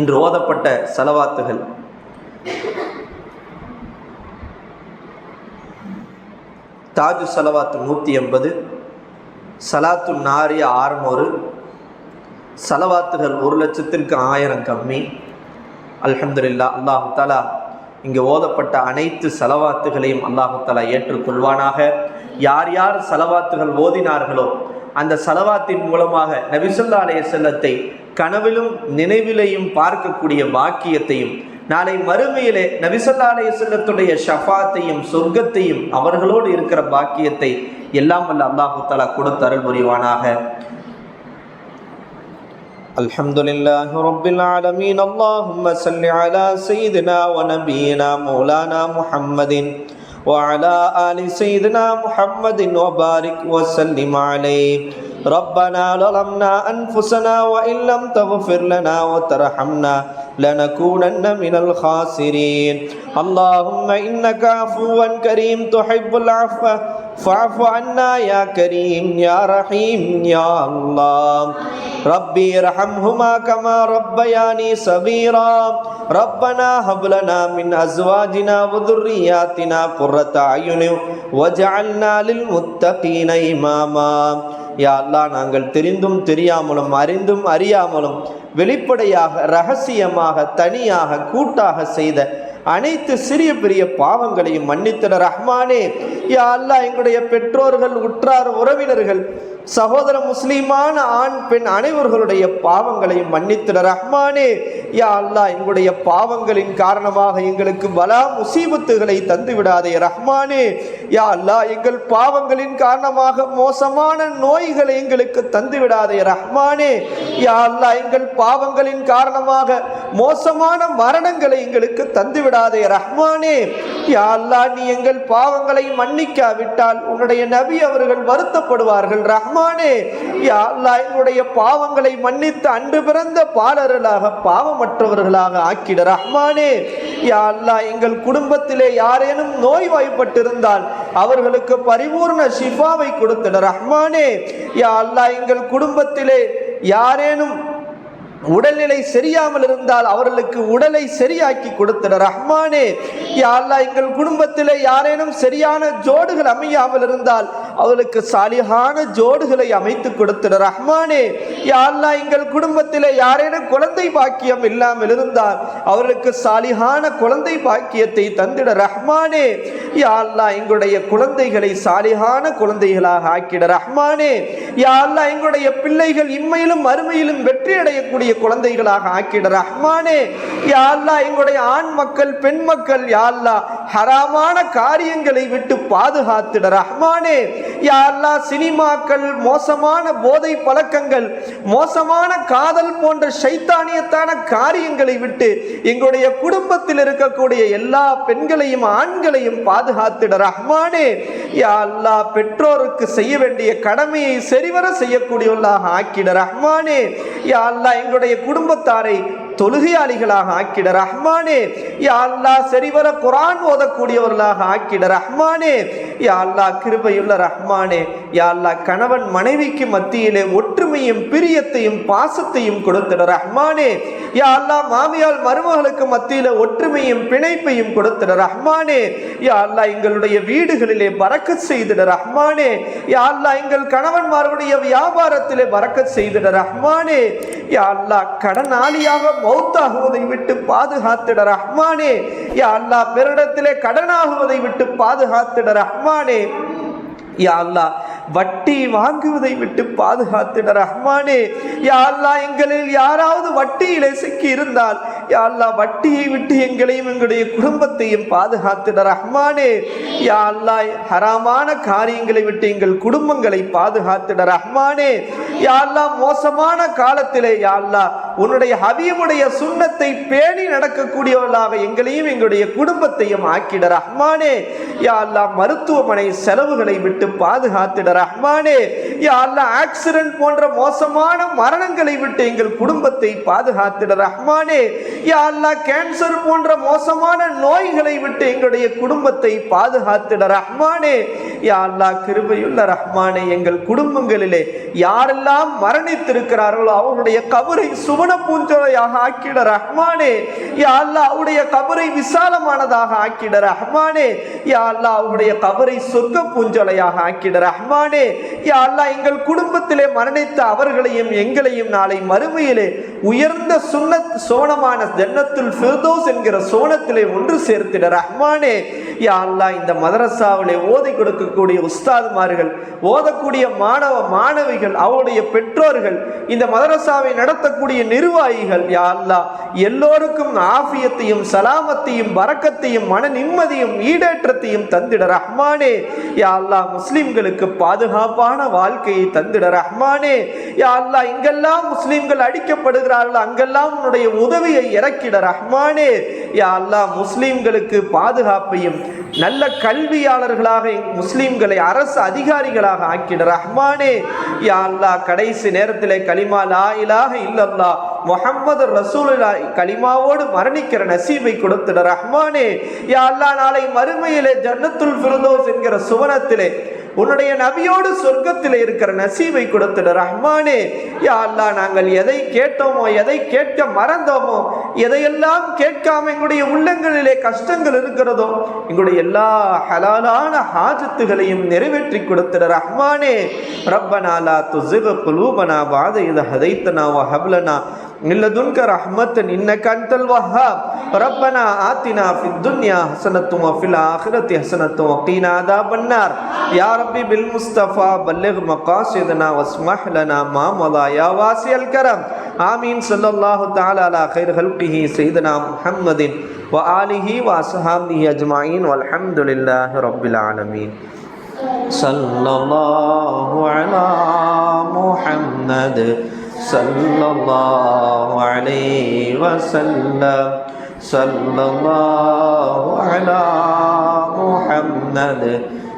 இன்று ஓதப்பட்ட செலவாத்துகள். தாஜு செலவாத்து நூற்றி எண்பது சலாத்து நாரிய ஆறுநூறு செலவாத்துகள் ஒரு லட்சத்திற்கு ஆயிரம் கம்மி. அல்ஹம்துல்லா அல்லாஹு தாலா இங்கே ஓதப்பட்ட அனைத்து செலவாத்துகளையும் அல்லாஹாலா ஏற்றுக்கொள்வானாக. யார் யார் செலவாத்துகள் ஓதினார்களோ அந்த செலவாத்தின் மூலமாக நபிசுல்லா அலைய செல்லத்தை கனவிலும் நினைவிலையும் பார்க்கக்கூடிய பாக்கியத்தையும் நாளை மறுமையிலே நபிசல்லா அலைய செல்லத்துடைய ஷஃபாத்தையும் சொர்க்கத்தையும் அவர்களோடு இருக்கிற பாக்கியத்தை எல்லாம் வல்ல அல்லாஹு தாலா கொடுத்தருள் புரிவானாக الحمد لله رب العالمين اللهم صل على سيدنا ونبينا مولانا محمد وعلى آل سيدنا محمد وبارك وسلم عليه ربنا ظلمنا أنفسنا وإن لم تغفر لنا وترحمنا لنكونن من الخاسرين. اللهم إنك عفو كريم تحب العفو. فاعف عنا يا كريم يا رحيم يا الله. ربي ارحمهما كما ربياني صغيرا. ربنا هب لنا من أزواجنا وذرياتنا قرة أعين واجعلنا للمتقين إماما. யா அல்லாஹ் நாங்கள் தெரிந்தும் தெரியாமலும் அறிந்தும் அறியாமலும் வெளிப்படையாக ரகசியமாக தனியாக கூட்டாக செய்த அனைத்து சிறிய பெரிய பாவங்களையும் மன்னித்தன ரஹ்மானே யா அல்லாஹ் எங்களுடைய பெற்றோர்கள் உற்றார் உறவினர்கள் சகோதர முஸ்லீமான ஆண் பெண் அனைவர்களுடைய பாவங்களையும் மன்னித்திட ரஹ்மானே. யா அல்லாஹ் எங்களுடைய பாவங்களின் காரணமாக எங்களுக்கு பலா முசீபத்துகளை தந்து விடாதே ரஹ்மானே. யா அல்லா எங்கள் பாவங்களின் காரணமாக மோசமான நோய்களை எங்களுக்கு தந்து விடாதே ரஹ்மானே. யா அல்லாஹ் எங்கள் பாவங்களின் காரணமாக மோசமான மரணங்களை எங்களுக்கு தந்து விடாதே ரஹ்மானே. யா அல்லாஹ் நீ எங்கள் பாவங்களை மன்னிக்காவிட்டால் உன்னுடைய நபி அவர்கள் வருத்தப்படுவார்கள் ரஹ்மானே யா எங்களுடைய பாவங்களை மன்னித்து அன்று பிறந்த பாலர்களாக பாவமற்றவர்களாக ஆக்கிட ரஹ்மானே. யா அல்லாஹ் எங்கள் குடும்பத்திலே யாரேனும் நோய்வாய்ப்பட்டிருந்தால் அவர்களுக்கு பரிபூர்ண ஷிஃபாவை கொடுத்திட ரஹ்மானே. யா அல்லாஹ் எங்கள் குடும்பத்திலே யாரேனும் உடல்நிலை சரியாமல் இருந்தால் அவர்களுக்கு உடலை சரியாக்கி கொடுத்திட ரஹ்மானே. யா அல்லா எங்கள் குடும்பத்திலே யாரேனும் சரியான ஜோடுகள் அமையாமல் இருந்தால் அவளுக்கு சாலிகான ஜோடுகளை அமைத்து கொடுத்துட ரஹ்மானே யா எங்கள் குடும்பத்தில் யாரேனும் குழந்தை பாக்கியம் இல்லாமல் இருந்தால் அவர்களுக்கு சாலிகான குழந்தை பாக்கியத்தை தந்திட ரஹ்மானே. யா எங்களுடைய குழந்தைகளை சாலிகான குழந்தைகளாக ஆக்கிட ரஹ்மானே. யா எங்களுடைய பிள்ளைகள் இம்மையிலும் அருமையிலும் வெற்றி அடையக்கூடிய குழந்தைகளாக ஆக்கிட ரஹ்மானே. யா எங்களுடைய ஆண் மக்கள் பெண் மக்கள் யா ஹராமான காரியங்களை விட்டு பாதுகாத்திட ரஹ்மானே. யா சினிமாக்கள் மோசமான போதை பழக்கங்கள் மோசமான காதல் போன்ற சைத்தானியத்தான காரியங்களை விட்டு எங்களுடைய குடும்பத்தில் இருக்கக்கூடிய எல்லா பெண்களையும் ஆண்களையும் பாதுகாத்திட ரஹ்மானே. யா பெற்றோருக்கு செய்ய வேண்டிய கடமையை சரிவர செய்யக்கூடியவர்களாக ஆக்கிட ரஹ்மானே. யா அல்லா எங்களுடைய குடும்பத்தாரை தொழுகையாளிகளாக ஆக்கிட ரஹ்மானே. யா அல்லாஹ் சரிவர குரான் ஓதக்கூடியவர்களாக ஆக்கிட ரஹ்மானே. யா அல்லாஹ் கிருபையுள்ள ரஹ்மானே. யா அல்லாஹ் கணவன் மனைவிக்கு மத்தியிலே பொறுமையும் பிரியத்தையும் பாசத்தையும் கொடுத்திட ரஹ்மானே. யா அல்லா மாமியால் மருமகளுக்கு மத்தியில ஒற்றுமையும் பிணைப்பையும் கொடுத்திட ரஹ்மானே. யா அல்லா எங்களுடைய வீடுகளிலே பறக்க செய்திட ரஹ்மானே. யா அல்லாஹ் எங்கள் கணவன்மார்களுடைய வியாபாரத்திலே பறக்க செய்திட ரஹ்மானே. யா அல்லாஹ் கடனாளியாக மௌத்தாகுவதை விட்டு பாதுகாத்திட ரஹ்மானே. யா அல்லாஹ் பிறடத்திலே கடனாகுவதை விட்டு பாதுகாத்திட ரஹ்மானே. யா அல்லாஹ் வட்டி வாங்குவதை விட்டு பாதுகாத்திட ரஹ்மானே யா எங்களில் யாராவது வட்டியிலே சிக்கி இருந்தால் யா அல்லா வட்டியை விட்டு எங்களையும் எங்களுடைய குடும்பத்தையும் பாதுகாத்திட ரஹ்மானே. யா அல்லாஹ் ஹராமான காரியங்களை விட்டு எங்கள் குடும்பங்களை பாதுகாத்திட ரஹ்மானே. யா அல்லா மோசமான காலத்திலே யா அல்லா உன்னுடைய ஹபீபுடைய சுண்ணத்தை பேணி நடக்கக்கூடியவர்களாக எங்களையும் எங்களுடைய குடும்பத்தையும் ஆக்கிட ரஹ்மானே. யா அல்லா மருத்துவமனை செலவுகளை விட்டு பாதுகாத்திட ரஹ்மானே. யா அல்லா ஆக்சிடென்ட் போன்ற மோசமான மரணங்களை விட்டு எங்கள் குடும்பத்தை பாதுகாத்திட ரஹ்மானே. யா அல்லா கேன்சர் போன்ற மோசமான நோய்களை விட்டு எங்களுடைய குடும்பத்தை பாதுகாத்திட ரஹ்மானே. யா அல்லா கிருபையுள்ள ரஹ்மானே எங்கள் குடும்பங்களிலே யாரெல்லாம் மரணித்திருக்கிறார்களோ அவருடைய கபரை சுவன பூஞ்சோலையாக ஆக்கிட ரஹ்மானே. யா அல்லா அவருடைய கபரை விசாலமானதாக ஆக்கிட ரஹ்மானே. யா அல்லா அவருடைய கபரை சொர்க்க பூஞ்சோலையாக ஆக்கிட ரஹ்மானே. யா அல்லா எங்கள் குடும்பத்திலே மரணித்த அவர்களையும் எங்களையும் நாளை மறுமையிலே உயர்ந்த சுண்ணத் சோனமான ஜன்னத்துல் ஃபிர்தோஸ் என்கிற சோனத்திலே ஒன்று சேர்த்திட ரஹ்மானே. யா அல்லா இந்த மதரசாவிலே ஓதி கொடுக்கக்கூடிய உஸ்தாதுமார்கள் ஓதக்கூடிய மாணவ மாணவிகள் அவருடைய பெற்றோர்கள் இந்த மதரசாவை நடத்தக்கூடிய நிர்வாகிகள் யாரெல்லாம் எல்லோருக்கும் ஆஃபியத்தையும் சலாமத்தையும் வரக்கத்தையும் மன நிம்மதியும் ஈடேற்றத்தையும் தந்திட ரஹ்மானே. யாரெல்லாம் முஸ்லிம்களுக்கு பாதுகாப்பான வாழ்க்கையை தந்திட ரஹ்மானே. யா அல்லா இங்கெல்லாம் முஸ்லிம்கள் அடிக்கப்படுகிறார்கள் அங்கெல்லாம் உன்னுடைய உதவியை இறக்கிட ரஹ்மானே. யா முஸ்லிம்களுக்கு பாதுகாப்பையும் நல்ல கல்வியாளர்களாக முஸ்லீம்களை அரசு அதிகாரிகளாக ஆக்கிட ரஹ்மானே யா அல்லா கடைசி நேரத்திலே கலிமா லா இல்லல்லா முகமது ரசூலுல்லா கலிமாவோடு மரணிக்கிற நசீபை கொடுத்துட ரஹ்மானே யா அல்லா நாளை மறுமையிலே ஜன்னத்துல் ஃபிர்தோஸ் என்கிற சுவனத்திலே உன்னுடைய நபியோடு சொர்க்கத்தில் இருக்கிற நசீவை கொடுத்திட ரஹ்மானே யா அல்லா நாங்கள் எதை கேட்டோமோ எதை கேட்க மறந்தோமோ எதையெல்லாம் கேட்காம எங்களுடைய உள்ளங்களிலே கஷ்டங்கள் இருக்கிறதோ எங்களுடைய எல்லா ஹலாலான ஹாஜத்துகளையும் நிறைவேற்றி கொடுத்திட ரஹ்மானே ரப்பனா லா துஸிக குலூபனா பாத இத ஹதைத்தனா வஹப்லனா من لدنك رحمة إنك أنت الوهاب ربنا آتنا في الدنيا حسنة وفي الآخرة حسنة وقنا عذاب النار يا ربي بالمصطفى بلغ مقاصدنا واسمح لنا ما مضى يا واسع الكرم آمين صلى الله تعالى على خير خلقه سيدنا محمد وآله وأصحابه أجمعين والحمد لله رب العالمين صلى الله على محمد صلى الله عليه وسلم. صلى الله على محمد